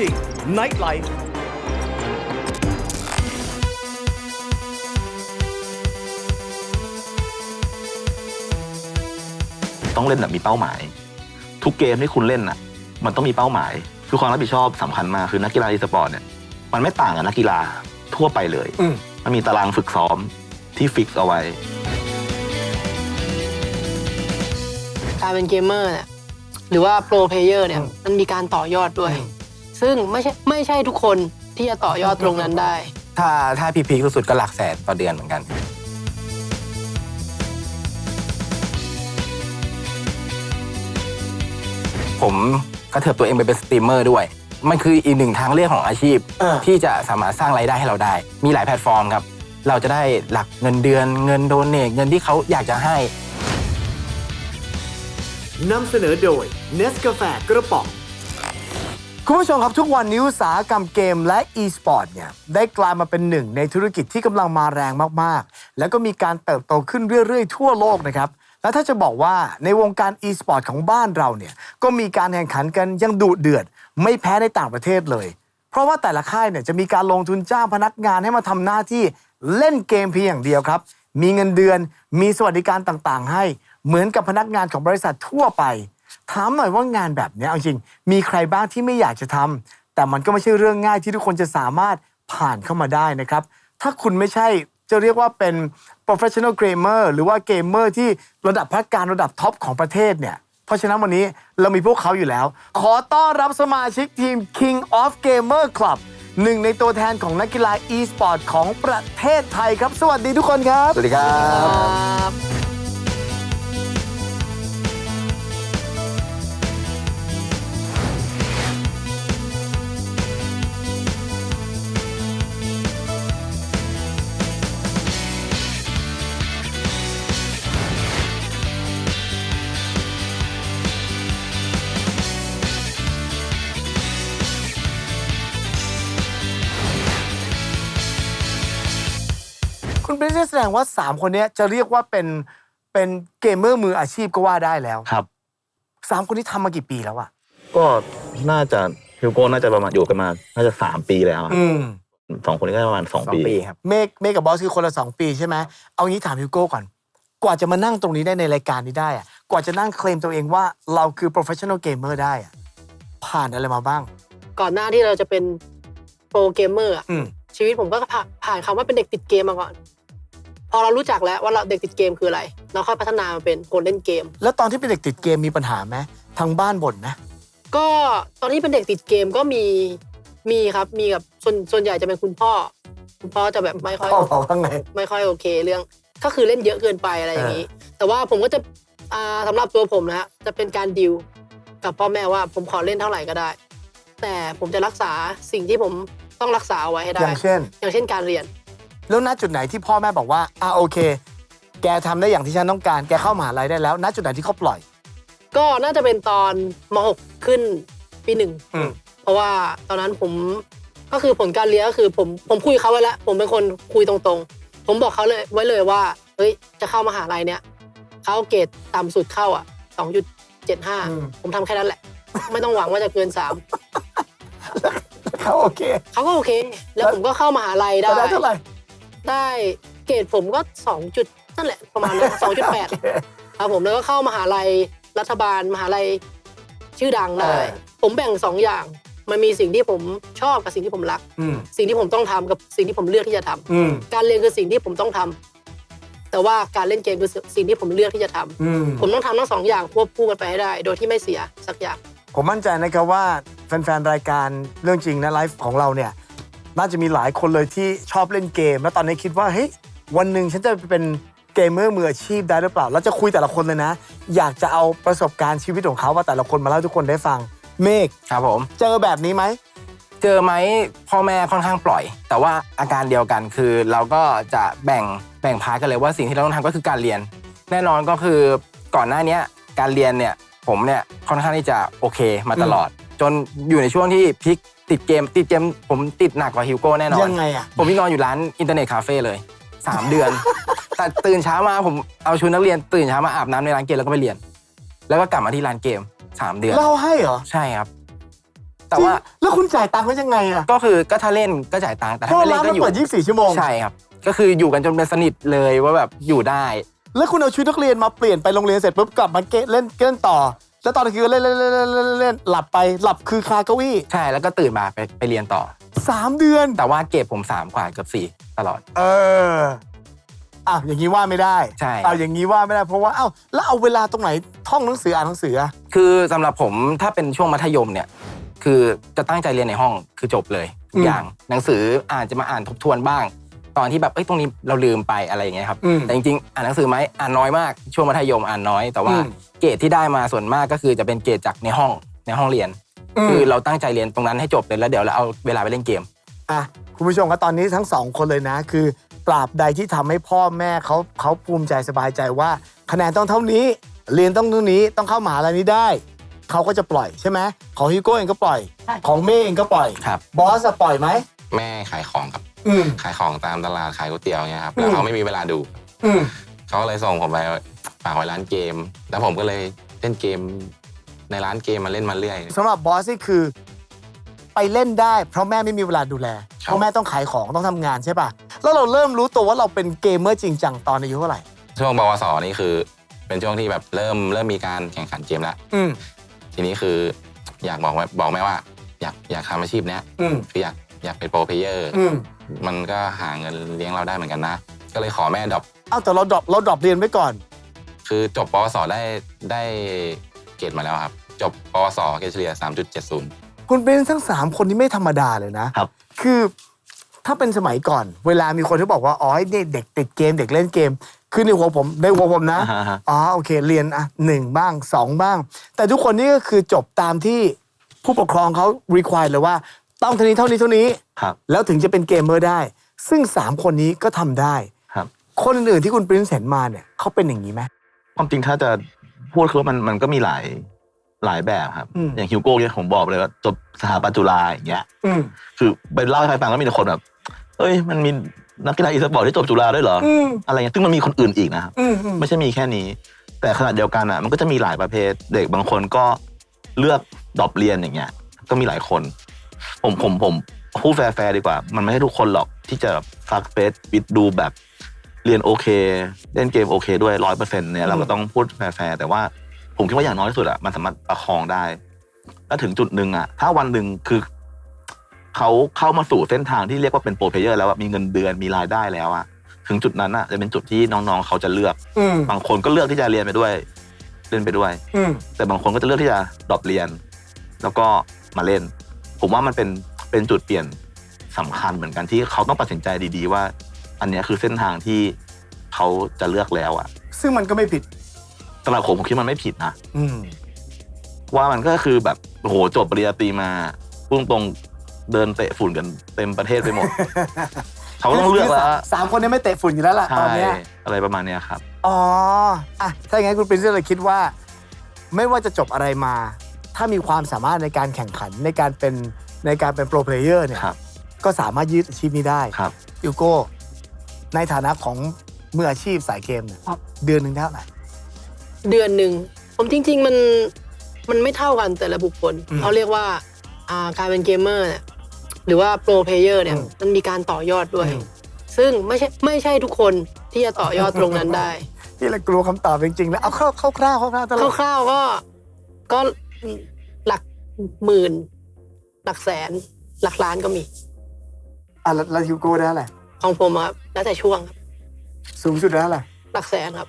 จริง Night Life ต้องเล่นแบบมีเป้าหมาย ทุกเกมที่คุณเล่นน่ะ มันต้องมีเป้าหมาย คือความรับผิดชอบสำคัญมากคือนักกีฬาอีสปอร์ตเนี่ยมันไม่ต่างกับนักกีฬาทั่วไปเลย อืม มันมีตารางฝึกซ้อมที่ฟิกเอาไว้ การเป็นเกมเมอร์เนี่ยหรือว่าโปรเพลเยอร์เนี่ยมันมีการต่อยอดด้วย ซึ่งไม่ใช่ไม่ใช่ทุกคนที่จะต่อยอดตรงนั้นได้ ถ้าถ้าพีพีสุดๆก็หลักแสนต่อเดือนเหมือนกัน ผมกระเถิบตัวเองไปเป็นสตรีมเมอร์ด้วย มันคืออีกหนึ่งทางเลือกของอาชีพ เออ ที่จะสามารถสร้างรายได้ให้เราได้ มีหลายแพลตฟอร์มครับ เราจะได้หลักเงินเดือนเงินโดเนทเงินที่เขาอยากจะให้ นำเสนอโดย n e s กาแฟกระป๋อง คุณผู้ชมครับทุกวันนี้อุตสาหกรรมเกมและ e-sport เนี่ยได้กลายมาเป็นหนึ่งในธุรกิจที่กำลังมาแรงมากๆ แล้วก็มีการเติบโตขึ้นเรื่อยๆ ทั่วโลกนะครับและถ้าจะบอกว่าในวงการ e-sport ของบ้านเราเนี่ยก็มีการแข่งขันกันยังดุเดือด ไม่แพ้ในต่างประเทศเลย เพราะว่าแต่ละค่ายเนี่ยจะมีการลงทุนจ้างพนักงานให้มาทำหน้าที่เล่นเกมเพียงอย่างเดียวครับ มีเงินเดือนมีสวัสดิการต่างๆ ให้เหมือนกับพนักงานของบริษัททั่วไป ถามหน่อยว่างานแบบนี้เอาจริง มีใครบ้างที่ไม่อยากจะทำแต่มันก็ไม่ใช่เรื่องง่ายที่ทุกคนจะสามารถผ่านเข้ามาได้นะครับ ถ้าคุณไม่ใช่จะเรียกว่าเป็น professional gamer หรือว่าเกมเมอร์ที่ระดับพักการระดับท็อปของประเทศเนี่ย เพราะฉะนั้นวันนี้เรามีพวกเขาอยู่แล้ว ขอต้อนรับสมาชิกทีม King of Gamer Club หนึ่งในตัวแทนของนักกีฬา e-sport ของประเทศไทยครับ สวัสดีทุกคนครับ สวัสดีครับ ครับคุณปรินซ์แสดงว่า 3 คนเนี้ยจะเรียกว่าเป็นเป็นเกมเมอร์มืออาชีพก็ว่าได้แล้วครับ สามคนนี้ทำมากี่ปีแล้วอะก็น่าจะฮิวโก้น่าจะประมาณอยู่กันมา น่าจะสามปีแล้วครับอืม สองคนนี้ก็ประมาณสองสองปี ปีครับ เมฆเมฆกับบอสคือคนละสองปีใช่ไหมเอางี้ถามฮิวโก้ก่อน กว่าจะมานั่งตรงนี้ได้ในรายการนี้ได้อะกว่าจะนั่งเคลมตัวเองว่าเราคือ professional gamer ได้อะผ่านอะไรมาบ้าง ก่อนหน้าที่เราจะเป็นโปรเกมเมอร์อะอืม ชีวิตผมก็ผ่านผ่านคำว่าเป็นเด็กติดเกมมาก่อน พอเรารู้จักแล้วว่าเราเด็กติดเกมคืออะไร เราค่อยพัฒนามาเป็นคนเล่นเกม แล้วตอนที่เป็นเด็กติดเกมมีปัญหาไหมทางบ้านบ่นไหมก็ตอนที่เป็นเด็กติดเกมก็มีมีครับมีกับส่วนส่วนใหญ่จะเป็นคุณพ่อ คุณพ่อจะแบบไม่ค่อยพ่อบอกว่าไงไม่ค่อยโอเค เรื่องก็คือเล่นเยอะเกินไปอะไรอย่างนี้ แต่ว่าผมก็จะอ่าสำหรับตัวผมนะฮะจะเป็นการดิวกับพ่อแม่ว่าผมขอเล่นเท่าไหร่ก็ได้ แต่ผมจะรักษาสิ่งที่ผมต้องรักษาเอาไว้ให้อได้ย่างเช่น อย่างเช่นการเรียน แล้วณจุดไหนที่พ่อแม่บอกว่าอ่าโอเค แกทำได้อย่างที่ฉันต้องการ แกเข้ามหาลัยได้แล้ว ณจุดไหนที่เขาปล่อย ก็น่าจะเป็นตอนม .6 ขึ้นปีหนึ่ง อืม เพราะว่าตอนนั้นผมก็คือผลการเรียนก็คือผมผมคุยกับเขาไว้แล้ว ผมเป็นคนคุยตรงๆ ผมบอกเขาเลยไว้เลยว่าเฮ้ยจะเข้ามหาลัยเนี่ยเขาเกรดต่ำสุดเข้าอะ2.75ผมทำแค่นั้นแหละ ไม่ต้องหวังว่าจะเกินเขาโอเค3เขาก็โอเค แล้วผมก็เข้ามหาลัยได้ได้เท่าไหร่ ได้เกรดผมก็2จุดนั่นแหละประมาณนั้น2.8ครับผมแล้วก็เข้ามหาลัยรัฐบาลมหาลัยชื่อดังได้เออผมแบ่งสองอย่างมันมีสิ่งที่ผมชอบกับสิ่งที่ผมรักอืมสิ่งที่ผมต้องทำกับสิ่งที่ผมเลือกที่จะทำอืมการเรียนคือสิ่งที่ผมต้องทำแต่ว่าการเล่นเกมคือสิ่งที่ผมเลือกที่จะทำอืมผมต้องทำทั้งสองอย่างควบคู่กันไปให้ได้ โดยที่ไม่เสียสักอย่าง ผมมั่นใจนะครับว่าแฟนๆรายการเรื่องจริงนะไลฟ์ของเราเนี่ย น่าจะมีหลายคนเลยที่ชอบเล่นเกม แล้วตอนนี้คิดว่าเฮ้ยวันหนึ่งฉันจะเป็นเกมเมอร์มืออาชีพได้หรือเปล่า แล้วจะคุยแต่ละคนเลยนะ อยากจะเอาประสบการณ์ชีวิตของเขาว่าแต่ละคนมาเล่าให้ทุกคนได้ฟัง เมฆครับผม เจอแบบนี้ไหม เจอไหมพ่อแม่ค่อนข้างปล่อย แต่ว่าอาการเดียวกันคือเราก็จะแบ่งแบ่งพาร์ทกันเลยว่าสิ่งที่เราต้องทำก็คือการเรียน แน่นอนก็คือก่อนหน้าเนี้ยการเรียนเนี่ยผมเนี่ยค่อนข้างที่จะโอเคมาตลอด จนอยู่ในช่วงที่พลิกติดเกม ติดเกมผมติดหนักกว่าฮิวโก้แน่นอน ยังไงอะ ผมพี่นอนอยู่ร้านอินเทอร์เน็ตคาเฟ่เลย 3 เดือน แต่ตื่นเช้ามาผมเอาชุดนักเรียนตื่นเช้ามาอาบน้ำในร้านเกมแล้วก็ไปเรียน แล้วก็กลับมาที่ร้านเกม 3 เดือน เล่าให้เหรอใช่ครับ แต่ว่าจริงแล้วคุณจ่ายตังค์เขายังไงอะก็คือก็ถ้าเล่นก็จ่ายตังค์แต่เพถ้าราะไม่เล่ร้านนก็มันอยู่เปิด 24 ชั่วโมง ใช่ครับ ก็คืออยู่กันจนเป็นสนิทเลยว่าแบบอยู่ได้ แล้วคุณเอาชุดนักเรียนมาเปลี่ยนไปโรงเรียนเสร็จปุ๊บกลับมาเกะเล่นเล่นต่อ แล้วตอนกลางคืนก็เล่นเล่นเล่นเล่นเล่นเล่นหลับไปหลับคือคาเก้าอี้ใช่แล้วก็ตื่นมาไปไปเรียนต่อ สามเดือน แต่ว่าเกรดผมสามกว่าเกือบสี่ตลอด เอออ้าวอย่างนี้ว่าไม่ได้ใช่ เอาอย่างนี้ว่าไม่ได้เพราะว่าเอ้าแล้วเอาเวลาตรงไหนท่องหนังสืออ่านหนังสืออะคือสำหรับผมถ้าเป็นช่วงมัธยมเนี่ย คือจะตั้งใจเรียนในห้องคือจบเลยทุกอย่างหนังสืออ่านจะมาอ่านทบทวนบ้างต อนที่แบบเอ้ยตรงนี้เราลืมไปอะไรอย่างเงี้ยครับ อืมแต่จริงๆ อ่านหนังสือไหมอ่านน้อยมาก ช่วงมัธยมอ่านน้อย แต่ว่าอืม เกรดที่ได้มาส่วนมากก็คือจะเป็นเกรดจากในห้องในห้องเรียน คือเราตั้งใจเรียนตรงนั้นให้จบเลยแล้วเดี๋ยวเราเอาเวลาไปเล่นเกม อะคุณผู้ชมครับตอนนี้ทั้งสองคนเลยนะ คือตราบใดที่ทำให้พ่อแม่เขาเขาภูมิใจสบายใจว่า คะแนนต้องเท่านี้ เรียนต้องเท่านี้ต้องเข้ามหาลัยนี้ได้ เขาก็จะปล่อยใช่ไหมของฮิวโก้เองก็ปล่อยของเม่เองก็ปล่อยครับ บอสจะปล่อยไหมแม่ขายของครับ อืม ขายของตามตลาดขายก๋วยเตี๋ยวเนี่ยครับอืมแล้วเขาไม่มีเวลาดูอืม เขาก็เลยส่งผมไปฝากไว้ร้านเกม แล้วผมก็เลยเล่นเกมในร้านเกมมาเล่นมาเรื่อย สำหรับบอสนี่คือ ไปเล่นได้ เพราะแม่ไม่มีเวลาดูแล ครับ เพราะแม่ต้องขายของต้องทำงานใช่ป่ะ แล้วเราเริ่มรู้ตัวว่าเราเป็นเกมเมอร์จริงจังตอนอายุเท่าไหร่ ช่วงบวสนี่คือ เป็นช่วงที่แบบเริ่มเริ่มมีการแข่งขันเกมแล้วอืม ทีนี้คืออยากบอกว่าบอกแม่ว่า อยากอยากทำอาชีพเนี้ยอืม คืออยาก อยากเป็นโปรเพลเยอร์ อืมมันก็หาเงินเลี้ยงเราได้เหมือนกันนะ ก็เลยขอแม่ดรอปเอาแต่เราดรอปเราดรอปเรียนไว้ก่อน คือจบปวสได้ได้เกรดมาแล้วครับ จบปวสเกรดเฉลี่ย 3.70 คุณเป็นทั้งสามคนนี้ไม่ธรรมดาเลยนะครับ คือถ้าเป็นสมัยก่อน เวลามีคนที่บอกว่า อ๋อเด็กเด็กติดเกมเด็กเล่นเกม คือในหัวผมในหัวผมนะ อ่าฮะ อ๋อโอเค เรียนอะหนึ่งบ้างสองบ้าง แต่ทุกคนนี่ก็คือจบตามที่ผู้ปกครองเขา require เลยว่า ต้องเท่านี้เท่านี้เท่านี้ ครับ แล้วถึงจะเป็นเกมเมอร์ได้ ซึ่ง 3 คนนี้ก็ทำได้ ครับ คนอื่นๆที่คุณปริ้นเห็นมาเนี่ยเขาเป็นอย่างนี้ไหม ความจริงถ้าจะพูดคือว่ามันมันก็มีหลายหลายแบบครับ อืม อย่างฮิวโก้เนี่ยผมบอกเลยว่าจบสถาปัตย์จุฬาอย่างเงี้ย อืมคือไปเล่าให้ใครฟังก็มีแต่คนแบบเอ้ยมันมีนักกีฬาอีสปอร์ตที่จบจุฬาด้วยเหรอ อืมอะไรเงี้ยซึ่งมันมีคนอื่นอีกนะครับ อืมอืมไม่ใช่มีแค่นี้ แต่ขณะเดียวกันอะมันก็จะมีหลายประเภท เด็กบางคนก็เลือกดรอปเรียนอย่างเงี้ย ก็มีหลายคน ผมผมผมพูดแฟร์ๆดีกว่า มันไม่ใช่ทุกคนหรอกที่จะซักเฟสบิดดูแบบเรียนโอเค เล่นเกมโอเค ด้วยร้อยเปอร์เซ็นต์เนี่ยเราก็ต้องพูดแฟร์ๆแต่ว่าผมคิดว่าอย่างน้อยที่สุดอะมันสามารถประคองได้ แล้วถึงจุดหนึ่งอะถ้าวันหนึ่งคือเขาเข้ามาสู่เส้นทางที่เรียกว่าเป็นโปรเพลเยอร์แล้วอะมีเงินเดือนมีรายได้แล้วอะถึงจุดนั้นอะจะเป็นจุดที่น้องๆเขาจะเลือกอืมบางคนก็เลือกที่จะเรียนไปด้วย เล่นไปด้วยอืมแต่บางคนก็จะเลือกที่จะดรอปเรียน แล้วก็มาเล่น ผมว่ามันเป็นเป็นจุดเปลี่ยนสำคัญเหมือนกันที่เขาต้องตัดสินใจดีๆว่า อันเนี้ยคือเส้นทางที่เขาจะเลือกแล้วอะซึ่งมันก็ไม่ผิดสำหรับผมผมคิดมันไม่ผิดนะอืมว่ามันก็คือแบบโอ้โหจบปริญญาตรีมาพุ่งตรงๆเดินเตะฝุ่นกันเต็มประเทศไปหมดเขาก็ต้องเลือกแล้วสามสามคนนี้ไม่เตะฝุ่นอยู่แล้วล่ะตใช่อนเนี้ยอะไรประมาณเนี้ยครับอ๋ออะถ้าอย่างนั้นคุณปรินซ์เลยคิดว่า ไม่ว่าจะจบอะไรมา ถ้ามีความสามารถในการแข่งขันในการเป็นในการเป็นโปรเพลเยอร์เนี่ยครับ ก็สามารถยืดอาชีพนี้ได้ครับ ยูโก้ในฐานะของมืออาชีพสายเกมเนี่ยครับ เดือนหนึ่งเท่าไหร่ เดือนหนึ่งผมจริง ๆ มันมันไม่เท่ากันแต่ละบุคคลอืมเขาเรียกว่าอ่าการเป็นเกมเมอร์เนี่ยหรือว่าโปรเพลเยอร์เนี่ยอืมมันมีการต่อยอดด้วย อืม ซึ่งไม่ใช่ไม่ใช่ทุกคนที่จะต่อยอดตรงนั้นได้ ที่เรากลัวคำตอบจริงๆแล้วเอาคร่าวๆคร่าวๆคร่าวๆตลอดคร่าวๆก็ก็ หลักหมื่น หลักแสน หลักล้านก็มี อะแล้วแล้วยูโก้ได้อะไรของผมอะครับแล้วแต่ช่วงครับสูงสุดได้อะไร หลักแสนครับ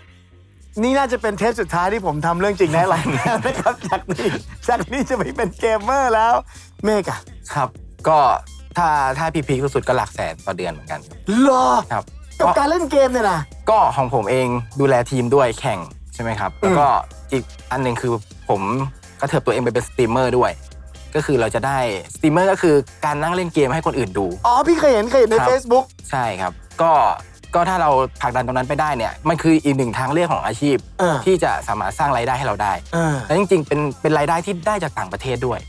นี่น่าจะเป็นเทปสุดท้ายที่ผมทำเรื่องจริงในไลน์แล้วนะครับ จากนี้จากนี้จะไม่เป็นเกมเมอร์แล้ว เมกอะครับ ก็ถ้าถ้าพีพีสุดๆก็หลักแสนต่อเดือนเหมือนกันรอครับกับการเล่นเกมเนี่ยนะก็ของผมเองดูแลทีมด้วยแข่งใช่ไหมครับ แล้วก็อีกอันหนึ่งคือผม กระเถิบตัวเองไปเป็นสตรีมเมอร์ด้วย ก็คือเราจะได้สตรีมเมอร์ก็คือการนั่งเล่นเกมให้คนอื่นดู อ๋อ พี่เคยเห็นเคยเห็นใน ครับ Facebook ใช่ครับ ก็ก็ถ้าเราผลักดันตรงนั้นไปได้เนี่ยมันคืออีกหนึ่งทางเลือกของอาชีพ เออที่จะสามารถสร้างรายได้ให้เราได้ เออและจริงๆ เป็นเป็นรายได้ที่ได้จากต่างประเทศด้วย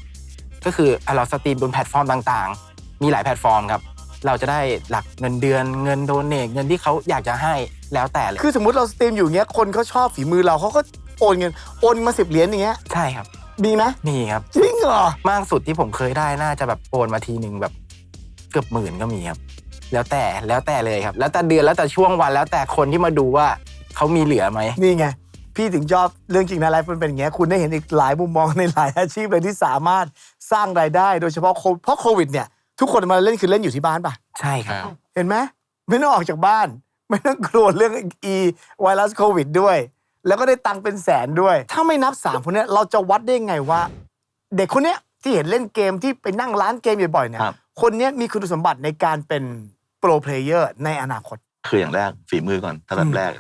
ก็คืออะเราสตรีมบนแพลตฟอร์มต่างๆ มีหลายแพลตฟอร์มครับ เราจะได้หลักเงินเดือนเงินโดเนทเงินที่เขาอยากจะให้แล้วแต่เลยคือสมมติเราสตรีมอยู่เงี้ยคนเขาชอบฝีมือเราเขาก็โอนเงินโอนมาสิบเหรียญอย่างเงี้ยใช่ครับ มีไหมนี่ครับ จริงเหรอ มากสุดที่ผมเคยได้น่าจะแบบโอนมาทีหนึ่งแบบ เกือบหมื่นก็มีครับ แล้วแต่แล้วแต่เลยครับ แล้วแต่เดือนแล้วแต่ช่วงวันแล้วแต่คนที่มาดูว่าเขามีเหลือไหม นี่ไง พี่ถึงชอบเรื่องจริงนะไลฟ์มันเป็นอย่างเงี้ยคุณได้เห็นอีกหลายมุมมองในหลายอาชีพเลยที่สามารถสร้างรายได้โดยเฉพาะโคเพราะโควิดเนี่ยทุกคนมาเล่นคือเล่นอยู่ที่บ้านป่ะ ใช่ครับ เห็นไหมไม่ต้องออกจากบ้าน ไม่ต้องกลัวเรื่องอีไวรัสโควิดด้วย แล้วก็ได้ตังค์เป็นแสนด้วย ถ้าไม่นับสามคนเนี้ยเราจะวัดได้ไงว่า เด็กคนเนี้ยที่เห็นเล่นเกมที่ไปนั่งร้านเกมบ่อยๆเนี่ยครับ คนเนี้ยมีคุณสมบัติในการเป็นโปรเพลเยอร์ในอนาคต คืออย่างแรกฝีมือก่อนถ้าแบบแรก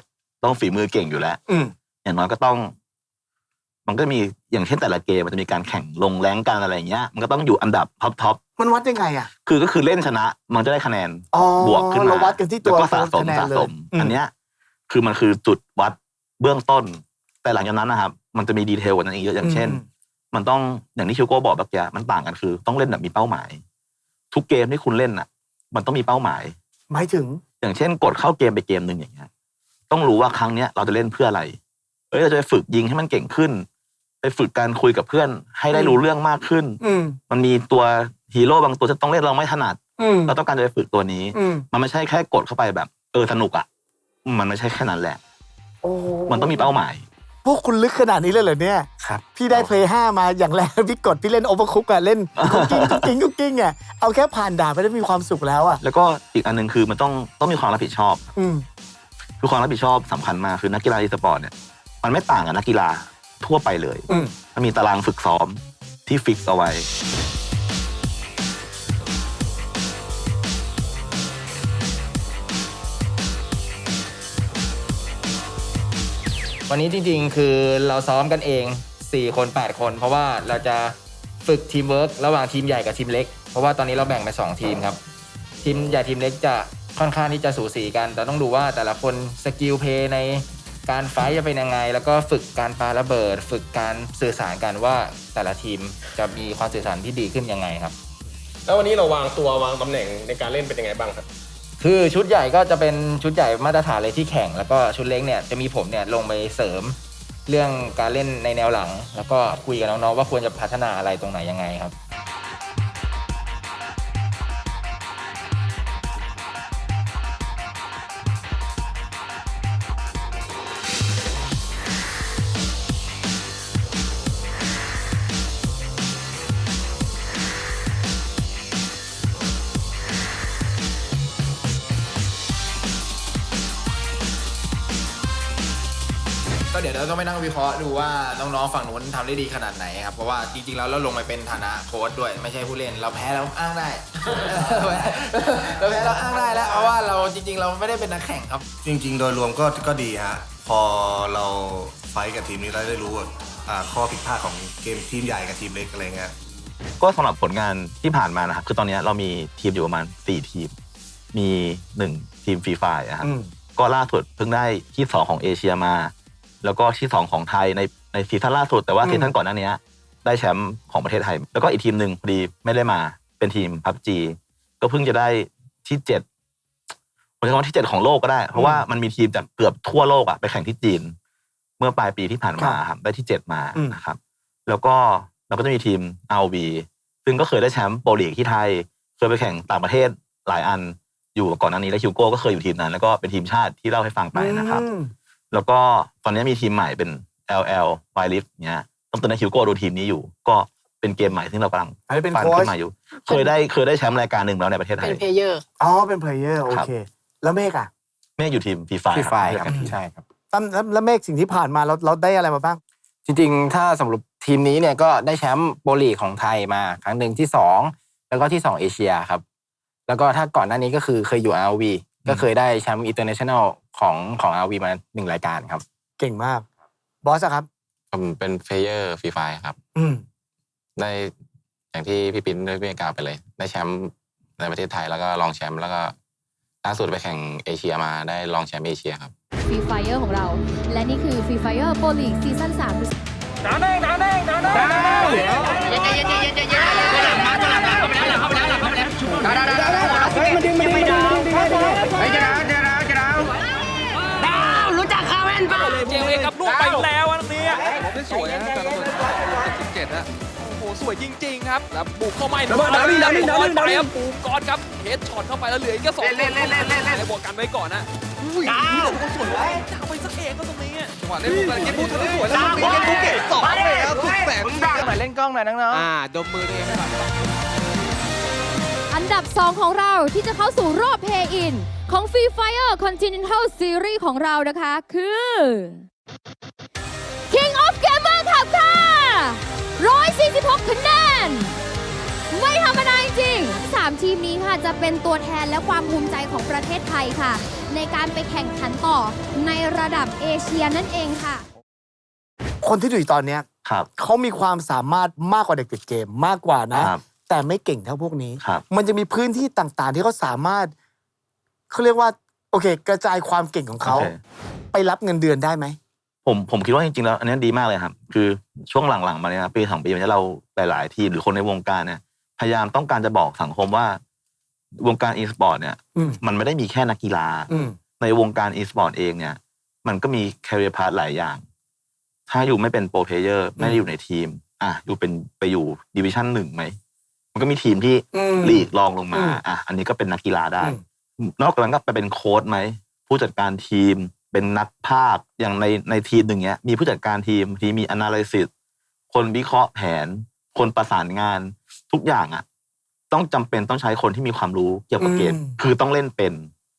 ต้องฝีมือเก่งอยู่แล้ว อืม อย่างน้อยก็ต้อง มันก็มีอย่างเช่นแต่ละเกมมันจะมีการแข่งลงแรงกันอะไรอย่างเงี้ย มันก็ต้องอยู่อันดับท็อปท็อปมันวัดยังไงอะคือก็คือเล่นชนะ มันจะได้คะแนน อ๋อบวกขึ้นมาเราวัดกันที่ตัวแล้วก็สะสมคะแนนสะเลยสมอืมอันเนี้ยคือมันคือจุดวัด เบื้องต้น แต่หลังจากนั้นนะครับ มันจะมีดีเทลกว่านั้นอีกเยอะอย่างเช่น มันต้องอย่างที่คิวโก้บอกเมื่อกี้มันต่างกันคือ ต้องเล่นแบบมีเป้าหมาย ทุกเกมที่คุณเล่นน่ะ มันต้องมีเป้าหมาย หมายถึง อย่างเช่น กดเข้าเกมไปเกมหนึ่งอย่างเงี้ยต้องรู้ว่าครั้งเนี้ยเราจะเล่นเพื่ออะไร เอ้ยเราจะไปฝึกยิงให้มันเก่งขึ้น ไปฝึกการคุยกับเพื่อน ให้ได้รู้เรื่องมากขึ้นอืมมันมีตัวฮีโร่บางตัวที่ต้องเล่นเราไม่ถนัดอืมเราต้องการจะไปฝึกตัวนี้อืมมันไม่ใช่แค่กดเข้าไปแบบ เออสนุกอะ มันไม่ใช่แค่นั้นแหละ โอ้มันต้องมีเป้าหมาย พวกคุณลึกขนาดนี้เลยเหรอเนี่ย ครับ พี่ได้เพลย์ห้ามาอย่างแรก พี่กดพี่เล่นโอเวอร์คุกอะเล่นคุกกิ้งคุกกิ้งคุกกิ้งอะเอาแค่ผ่านด่านไปได้มีความสุขแล้วอะแล้วก็อีกอันหนึงคือมันต้องต้องมีความรับผิดชอบ อืม คือความรับผิดชอบสำคัญมากคือนักกีฬาอีสปอร์ตเนี่ยมันไม่ต่างกับนักกีฬาทั่วไปเลย อืม มันมีตารางฝึกซ้อมที่ฟิกเอาไว้ วันนี้จริงๆ คือเราซ้อมกันเอง 4 คน 8 คน เพราะว่าเราจะฝึกทีมเวิร์กระหว่างทีมใหญ่กับทีมเล็ก เพราะว่าตอนนี้เราแบ่งไป 2 ทีมครับ ทีมใหญ่ทีมเล็กจะค่อนข้างที่จะสูสีกันแต่ต้องดูว่าแต่ละคนสกิลเพย์ในการไฟจะเป็นยังไง แล้วก็ฝึกการปาระเบิด ฝึกการสื่อสารกันว่าแต่ละทีมจะมีความสื่อสารที่ดีขึ้นยังไงครับ แล้ววันนี้เราวางตัววางตำแหน่งในการเล่นเป็นยังไงบ้างครับ คือชุดใหญ่ก็จะเป็นชุดใหญ่มาตรฐานเลยที่แข่ง แล้วก็ชุดเล็กเนี่ยจะมีผมเนี่ยลงไปเสริมเรื่องการเล่นในแนวหลัง แล้วก็คุยกับน้องๆว่าควรจะพัฒนาอะไรตรงไหนยังไงครับ ต้องไปนั่งวิเคราะห์ดูว่าน้องๆฝั่งนู้นทำได้ดีขนาดไหนครับ เพราะว่าจริงๆแล้วเราลงไปเป็นฐานะโค้ชด้วย ไม่ใช่ผู้เล่น เราแพ้เราอ้างได้ เราแพ้เราอ้างได้แล้วเพราะว่าเราจริง ๆ เราไม่ได้เป็นนักแข่งครับ จริง ๆ โดยรวมก็ก็ดีฮะ พอเราไฟท์กับทีมนี้เราได้รู้ว่าอ่าข้อผิดพลาดของเกมทีมใหญ่กับทีมเล็กอะไรเงี้ย ก็สำหรับผลงานที่ผ่านมานะครับ คือตอนนี้เรามีทีมอยู่ประมาณ 4 ทีม มี 1 ทีมฟรีไฟร์อะครับอืมก็ล่าสุดเพิ่งได้ที่ 2 ของเอเชียมา แล้วก็ที่ 2 ของไทยในในซีซั่นล่าสุดแต่ว่าอืมซีซั่นก่อนหน้านี้ได้แชมป์ของประเทศไทย แล้วก็อีกทีมหนึ่งพอดีไม่ได้มาเป็นทีมพับจีก็เพิ่งจะได้ที่เจ็ดผมจะว่าที่เจ็ดของโลกก็ได้ เพราะว่ามันมีทีมจากเกือบทั่วโลกอะไปแข่งที่จีน เมื่อปลายปีที่ผ่านมาครับได้ที่เจ็ดมาอืมนะครับ แล้วก็เราก็จะมีทีม RB ซึ่งก็เคยได้แชมป์โปรลีกที่ไทย เคยไปแข่งต่างประเทศหลายอันอยู่ก่อนหน้านี้แล้วฮิวโก้ก็เคยอยู่ทีมนั้น แล้วก็เป็นทีมชาติที่เล่าให้ฟังไปนะครับอืม แล้วก็ตอนนี้มีทีมใหม่เป็น LL w i l i f เนี้ยต้องตอนนี้ฮิวโก้ดูทีมนี้อยู่ ก็เป็นเกมใหม่ซึ่งเรากำลังอันนี้เป็นปั่นโค้ชขึ้นมาอยู่ เคยได้เคยได้แชมป์รายการหนึ่งแล้วในประเทศไทเป็ยนเพลเยอร์ อ๋อ เป็นเพลเยอร์ โอเค แล้วเมฆอะแม่อยู่ทีมฟีไฟฟรีไฟครับใช่ครับตั้มแล้วแล้วเมฆสิ่งที่ผ่านมาเราเราได้อะไรมาบ้าง จริง ๆ ถ้าสำหรับทีมนี้เนี่ยก็ได้แชมป์โปรลีกของไทยมาครั้งหนึ่งที่2แล้วก็ที่2เอเชียครับ แล้วก็ถ้าก่อนหน้านี้ก็คือเคยอยู่ RV ก็เคยได้แชมป์อินเตอร์เนชั่นแนลของของ RV มาหนึ่งรายการครับ เก่งมาก บอสอะครับผมเป็นเพลเยอร์ฟรีไฟครับ อืมได้อย่างที่พี่ปิ้นได้พี่กล่าวไปเลย ได้แชมป์ในประเทศไทยแล้วก็รองแชมป์แล้วก็ล่าสุดไปแข่งเอเชียมาได้รองแชมป์เอเชียครับ ฟรีไฟเออร์ของเรา และนี่คือฟรีไฟเออร์โปรลีกซีซั่น3เจมเอกับลูกไปแล้วอันนี้ สวยนะแต่ละคนเจ็ดเจ็ดนะสวยจริงๆครับแล้วบุกเข้ามาระเบิดดาวนี่ดาวนี่ดาวนี่ไปดาวนี่ครับปูก้อนครับเฮดช็อตเข้าไปแล้วเหลืออีกแค่สองคนให้บวกกันไว้ก่อนนะอุ้ยนี่สวยไว้จ้าไปสักเองก็ตรงนี้จังหวะเล่นบุกกันเกมบุกทะลุสวยแล้วลูกนี้เกมบุกเก็บสองเลยครับสุดแสบหน่อยเล่นกล้องหน่อยน้องอ่าดมมือตัวเองให้หน่อยอันดับ 2 ของเราที่จะเข้าสู่รอบเพย์อินของ Free Fire Continental Series ของเรานะคะ คือ 146คะแนน ไม่ธรรมดาจริงๆสามทีมนี้ค่ะจะเป็นตัวแทนและความภูมิใจของประเทศไทยค่ะ ในการไปแข่งขันต่อในระดับเอเชียนั่นเองค่ะ คนที่ดูอยู่ตอนเนี้ยครับ เขามีความสามารถมากกว่าเด็กติดเกมมากกว่านะ ครับแต่ไม่เก่งเท่าพวกนี้ ครับ มันจะมีพื้นที่ต่างๆ ที่เขาสามารถเขาเรียกว่า โอเค กระจายความเก่งของเขา โอเคไปรับเงินเดือนได้ไหม ผมผมคิดว่าจริงๆแล้วอันนี้ดีมากเลยครับ คือช่วงหลังๆมาเนี่ยนะปีสองปีมาเนี้เราหลายๆ ทีมหรือคนในวงการเนี่ย พยายามต้องการจะบอกสังคมว่า วงการอีสปอร์ตเนี่ยอืมมันไม่ได้มีแค่นักกีฬาอืมในวงการอีสปอร์ตเองเนี่ย มันก็มีแคริเอร์พาร์หลายอย่าง ถ้าอยู่ไม่เป็นโปรเพลเยอร์ไม่ได้อยู่ในทีม อะอยู่เป็นไปอยู่ดิวิชั่นหนึ่งไหมมันก็มีทีมที่อืมลีกรองลงมาอืมอะ อันนี้ก็เป็นนักกีฬาได้อืมนอกจากนั้นก็ไปเป็นโค้ชไหมผู้จัดการทีม เป็นนักภาคอย่างในในทีมหนึ่งเนี้ย มีผู้จัดการทีมที่มี analysis คนวิเคราะห์แผน คนประสานงาน ทุกอย่างอะ ต้องจำเป็นต้องใช้คนที่มีความรู้เกี่ยวกับเกมอืมคือต้องเล่นเป็น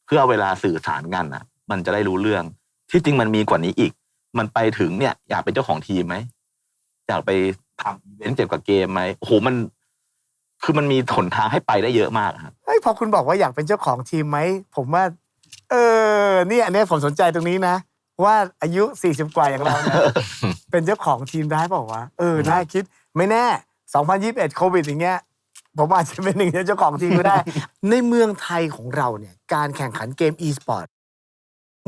เพื่อเวลาสื่อสารกันอะ มันจะได้รู้เรื่อง ที่จริงมันมีกว่านี้อีก มันไปถึงเนี่ย อยากเป็นเจ้าของทีมไหมอยากไปทำอีเวนต์เกี่ยวกับเกมไหมโอ้โหมันคือมันมีหนทางให้ไปได้เยอะมากครับเฮ้ยพอคุณบอกว่าอยากเป็นเจ้าของทีมไหม ผมว่า เออเนี่ยอันเนี้ยผมสนใจตรงนี้นะ ว่าอายุ 40 กว่าอย่างเราเนี่ยเป็นเจ้าของทีมได้เปล่าวะเออน่าคิดไม่แน่ 2021 โควิดอย่างเงี้ยผมอาจจะเป็นหนึ่งในเจ้าของทีมก็ได้ ในเมืองไทยของเราเนี่ยการแข่งขันเกม e-sport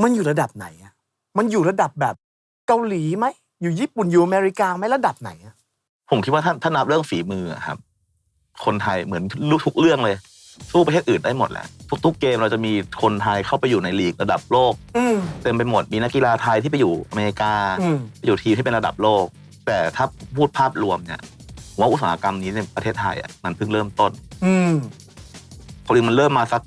มันอยู่ระดับไหนอะมันอยู่ระดับแบบเกาหลีไหมอยู่ญี่ปุ่นอยู่อเมริกาไหมระดับไหนอะผมคิดว่าถ้าถ้านับเรื่องฝีมืออะครับ คนไทยเหมือนทุกเรื่องเลย สู้ประเทศอื่นได้หมดแหละทุกๆเกมเราจะมีคนไทยเข้าไปอยู่ในลีกระดับโลก อืม เต็มไปหมดมีนักกีฬาไทยที่ไปอยู่อเมริกาอืม ไปอยู่ทีมที่เป็นระดับโลก แต่ถ้าพูดภาพรวมเนี่ยผมว่าอุตสาหกรรมนี้ในประเทศไทยอะมันเพิ่งเริ่มต้นอืมความจริงมันเริ่มมาสัก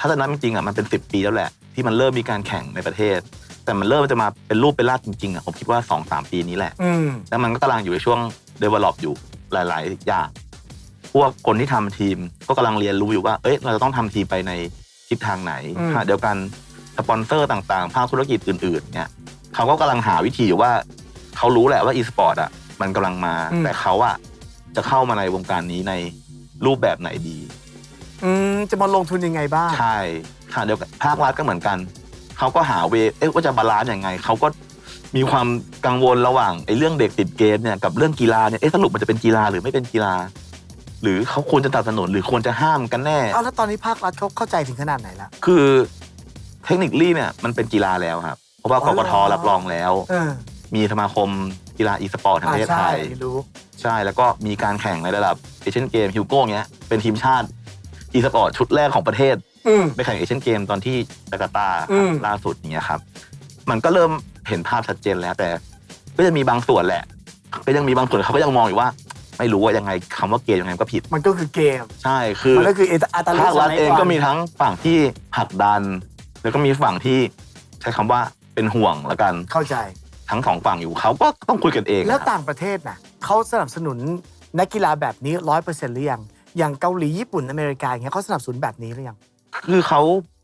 ถ้าจะนับจริงๆอะมันเป็นสิบปีแล้วแหละ ที่มันเริ่มมีการแข่งในประเทศ แต่มันเริ่มจะมาเป็นรูปเป็นร่างจริงๆอะผมคิดว่าสองสามปีนี้แหละ อืม แล้วมันก็กำลังอยู่ในช่วง develop อยู่หลาย ๆ อย่าง พวกคนที่ทำทีมก็กำลังเรียนรู้อยู่ว่า เอ้ยเราจะต้องทำทีมไปในทิศทางไหนอืมขณะเดียวกันสปอนเซอร์ต่างๆ ภาคธุรกิจอื่น ๆ เนี่ยเขาก็กำลังหาวิธีอยู่ว่าเขารู้แหละว่า e-sport อะมันกำลังมา แต่เขาอะจะเข้ามาในวงการนี้ในรูปแบบไหนดี อืมจะมาลงทุนยังไงบ้างใช่ขณะเดียวกันภาครัฐก็เหมือนกันเขาก็หาเวเอ๊ะว่าจะบาลานซ์ยังไงเขาก็มีความกังวลระหว่างไอ้เรื่องเด็กติดเกมเนี่ยกับเรื่องกีฬาเนี่ยเอ๊ะสรุปมันจะเป็นกีฬาหรือไม่เป็นกีฬา หรือเขาควรจะสนับสนุนหรือควรจะห้ามกันแน่ เอาแล้วตอนนี้ภาครัฐเขาเข้าใจถึงขนาดไหนละ คือเทคนิคลี่เนี่ยมันเป็นกีฬาแล้วครับ เพราะว่าอ๋กอกเหรอทรับรองแล้ว เออมีสมาคมกีฬาอีสปอร์ตแห่งประเทศไทยอ่าใช่รู้ ใช่แล้วก็มีการแข่งในระดับเอเชียนเกมฮิวโก้เงี้ยเป็นทีมชาติอีสปอร์ตชุดแรกของประเทศ อืม ไปแข่งเอเชียนเกมตอนที่จาการ์ตาอืม ล่าสุดอย่างเงี้ยครับ มันก็เริ่มเห็นภาพชัดเจนแล้วแต่ ก็จะมีบางส่วนแหละ ก็ยังมีบางส่วนเขาก็ยังมองอยู่ว่า ไม่รู้ว่ายังไงคำว่าเกมยังไงก็ผิด มันก็คือเกม ใช่คือมันก็คืออัตราภาครัฐสมัยเองนก็มีทั้งฝั่งที่ผลักดัน แล้วก็มีฝั่งที่ใช้คำว่าเป็นห่วงละกัน เข้าใจ ทั้งสองฝั่งอยู่เขาก็ต้องคุยกันเองแล้วนะครับต่างประเทศน่ะเขาสนับสนุนนักกีฬาแบบนี้ร้อยเปอร์เซ็นต์หรือยังอย่างเกาหลีญี่ปุ่นอเมริกาอย่างเงี้ยเขาสนับสนุนแบบนี้หรือยังคือเขา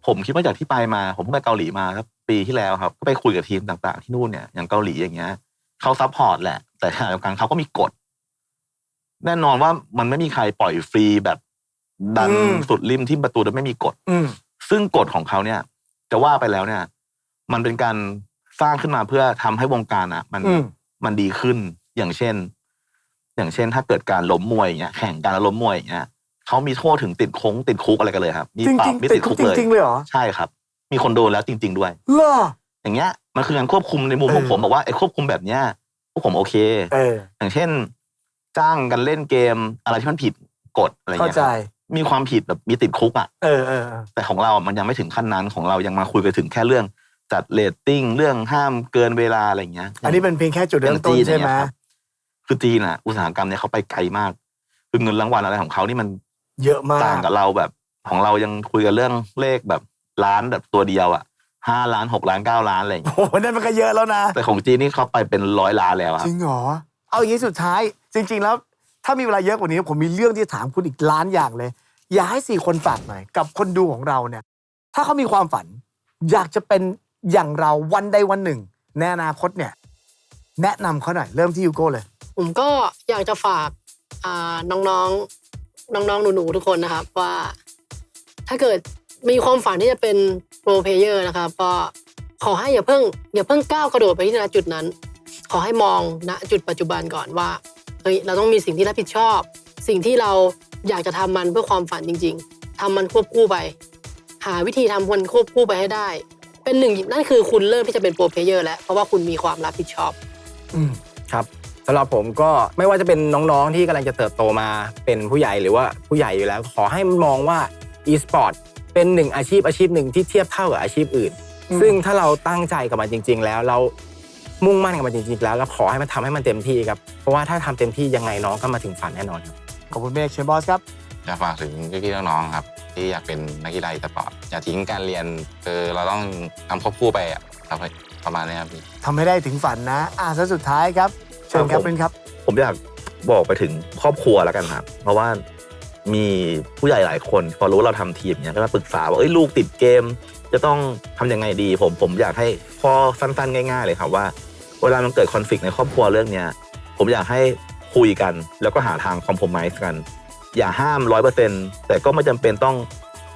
ผมคิดว่าจากที่ไปมา ผมเพิ่งไปเกาหลีมาครับปีที่แล้วครับก็ไปคุยกับทีมต่างๆ ที่นู่นเนี่ยอย่างเกาหลีอย่างเงี้ยเขาซัพพอร์ตแหละแต่ขณะเดียวกันเขาก็มีกฎ แน่นอนว่ามันไม่มีใครปล่อยฟรีแบบดันอืม สุดริมที่ประตูโดยไม่มีกฎ อืม ซึ่งกฎของเขาเนี่ย จะว่าไปแล้วเนี่ย มันเป็นการสร้างขึ้นมาเพื่อทำให้วงการอะ มันอืม มันดีขึ้นอย่างเช่น อย่างเช่น ถ้าเกิดการล้มมวยอย่างเงี้ยแข่งการแล้วล้มมวยอย่างเงี้ยเขามีโทษถึงติดคงติดคุกอะไรกันเลยครับ มีจริงปรัจบริงมีๆติติดดคุคุกกจเลยริงๆเลยเหรอใช่ครับ มีคนโดนแล้วจริง ๆด้วย เหรอ อย่างเงี้ยมันคือการควบคุมในมุมพวกเออ ผมบอกว่าไอ้ควบคุมแบบเนี้ยพวกผมโอเค เออ อย่างเช่น จ้างกันเล่นเกมอะไรที่มันผิดกฎอะไรเข้าเงี้ยใจ ครับมีความผิดแบบมีติดคุกอะ เออเออเออ แต่ของเราอะมันยังไม่ถึงขั้นนั้นของเรายังมาคุยกันถึงแค่เรื่องจัดเรตติ้งเรื่องห้ามเกินเวลาอะไรเงี้ย อันนี้เป็นเพียงแค่จุดเริ่มต้นอย่างจีนใช่ไหมอย่างเงี้ยครับ คือจีนอะอุตสาหกรรมเนี่ยเขาไปไกลมาก คือเงินรางวัลอะไรของเขานี่มันเยอะมาก ต่างกับเราแบบของเรายังคุยกันเรื่องเลขแบบล้านแบบตัวเดียวอะห้าล้านหกล้านเก้าล้านอะไรอย่างเงี้ยโอ้โหนั่นมันก็เยอะแล้วนะ แต่ของจีนนี่เขาไปเป็นร้อยล้านแล้วอะคจรับริงเหรอ เอาอย่างนี้สุดท้ายจริง ๆ แล้วถ้ามีเวลาเยอะกว่านี้ผมมีเรื่องที่จะถามคุณอีกล้านอย่างเลย อยากให้สี่คนฝากหน่อยกับคนดูของเราเนี่ย ถ้าเขามีความฝัน อยากจะเป็นอย่างเราวันใดวันหนึ่งในอนาคตเนี่ย แนะนำเขาหน่อยเริ่มที่ยูโก้เลย ผมก็อยากจะฝากอ่าน้องๆน้องๆหนูๆทุกคนนะครับ ว่า ถ้าเกิดมีความฝันที่จะเป็นโปรเพเยอร์นะครับ ก็ขอให้อย่าเพิ่ง อย่าเพิ่งก้าวกระโดดไปที่ณจุดนั้น ขอให้มองณจุดปัจจุบันก่อนว่า เฮ้ยเราต้องมีสิ่งที่รับผิดชอบ สิ่งที่เราอยากจะทำมันเพื่อความฝันจริง ๆทำมันควบคู่ไป หาวิธีทำมันควบคู่ไปให้ได้ เป็นหนึ่งนั่นคือคุณเริ่มที่จะเป็นโปรเพลเยอร์แล้ว เพราะว่าคุณมีความรับผิดชอบอืมครับสำหรับผมก็ไม่ว่าจะเป็นน้องๆที่กำลังจะเติบโตมาเป็นผู้ใหญ่หรือว่าผู้ใหญ่อยู่แล้ว ขอให้มองว่า e-sport เป็นหนึ่งอาชีพอาชีพหนึ่งที่เทียบเท่ากับอาชีพอื่นอืมซึ่งถ้าเราตั้งใจกับมันจริง ๆ แล้วเรา มุ่งมั่นกับมันจริงๆแล้วเราขอให้มันทำให้มันเต็มที่ครับเพราะว่าถ้าทำเต็มที่ยังไงน้องก็มาถึงฝันแน่นอนครับ ขอบคุณเมฆเชนบอสครับอยากฝากถึงพี่ๆน้องๆครับ ที่อยากเป็นนักกีฬาอีสปอร์ตอย่าทิ้งการเรียนคือเราต้องทำควบคู่ไปอะครับประมาณนี้ครับพี่ ทำให้ได้ถึงฝันนะ อ่าซะสุดท้ายครับ เชิญครับครับผม เป็นครับ ผมอยากบอกไปถึงครอบครัวแล้วกันครับ เพราะว่ามีผู้ใหญ่หลายคน พอรู้ว่าเราทำทีมเนี้ยก็มาปรึกษาว่าเอ้ยลูกติดเกม จะต้องทำยังไงดี ผมผมอยากให้ข้อสั้นๆ ง่าย ๆ เลยครับว่า เวลามันเกิดคอนฟ lict ในครอบครัวเรื่องเนี้ยผมอยากให้คุยกัน แล้วก็หาทางคอมโพมไมซ์กัน อย่าห้ามร้อยเปอร์เซ็นแต่ก็ไม่จำเป็นต้อง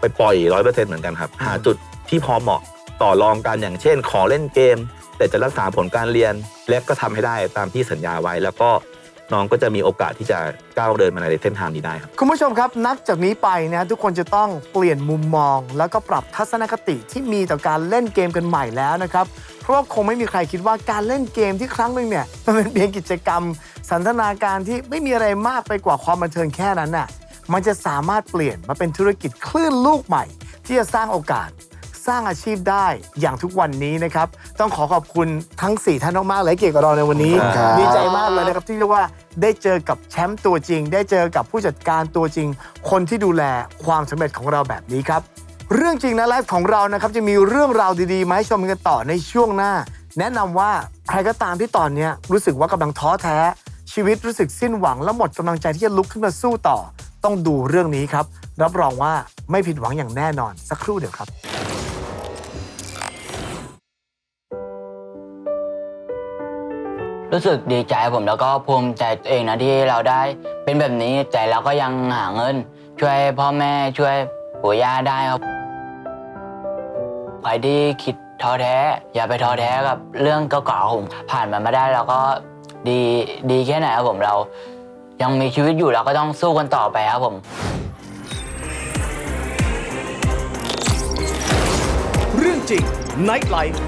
ไปปล่อยร้อยเปอร์เซ็นเหมือนกันครับ หาจุดที่พอเหมาะต่อรองกันอย่างเช่น ขอเล่นเกม แต่จะรักษาผลการเรียนและก็ทำให้ได้ตามที่สัญญาไว้แล้วก็ น้องก็จะมีโอกาสที่จะก้าวเดินมาในเส้นทางนี้ได้ครับ คุณผู้ชมครับ นับจากนี้ไปนะทุกคนจะต้องเปลี่ยนมุมมอง แล้วก็ปรับทัศนคติที่มีต่อการเล่นเกมกันใหม่แล้วนะครับ เพราะว่าคงไม่มีใครคิดว่าการเล่นเกมที่ครั้งหนึ่งเนี่ยมันเป็นเพียงกิจกรรม สันทนาการที่ไม่มีอะไรมากไปกว่าความบันเทิงแค่นั้นน่ะมันจะสามารถเปลี่ยนมาเป็นธุรกิจคลื่นลูกใหม่ ที่จะสร้างโอกาส สร้างอาชีพได้อย่างทุกวันนี้นะครับ ต้องขอขอบคุณทั้ง 4 ท่านมากๆเลยเกี่ยวกับเราในวันนี้ ครับดีใจมากเลยนะครับที่เรียกว่าได้เจอกับแชมป์ตัวจริง ได้เจอกับผู้จัดการตัวจริง คนที่ดูแลความสำเร็จของเราแบบนี้ครับ เรื่องจริงนะไลฟ์ของเรานะครับจะมีเรื่องราวดีๆมาให้ชมกันต่อในช่วงหน้า แนะนำว่าใครก็ตามที่ตอนเนี้ยรู้สึกว่ากำลังท้อแท้ ชีวิตรู้สึกสิ้นหวังและหมดกำลังใจที่จะลุกขึ้นมาสู้ต่อ ต้องดูเรื่องนี้ครับ รับรองว่าไม่ผิดหวังอย่างแน่นอนสักครู่เดียวครับ รู้สึกดีใจผมแล้วก็ภูมิใจตัวเองนะที่เราได้เป็นแบบนี้แต่เราก็ยังหาเงิน ช่วยพ่อแม่ช่วยปู่ย่าได้ครับใครที่คิดท้อแท้ อย่าไปท้อแท้กับเรื่องเก่าๆผมผ่านมันมาได้เราก็ดีดีแค่ไหนครับผมเรา ยังมีชีวิตอยู่เราก็ต้องสู้กันต่อไปครับผม เรื่องจริง Night Life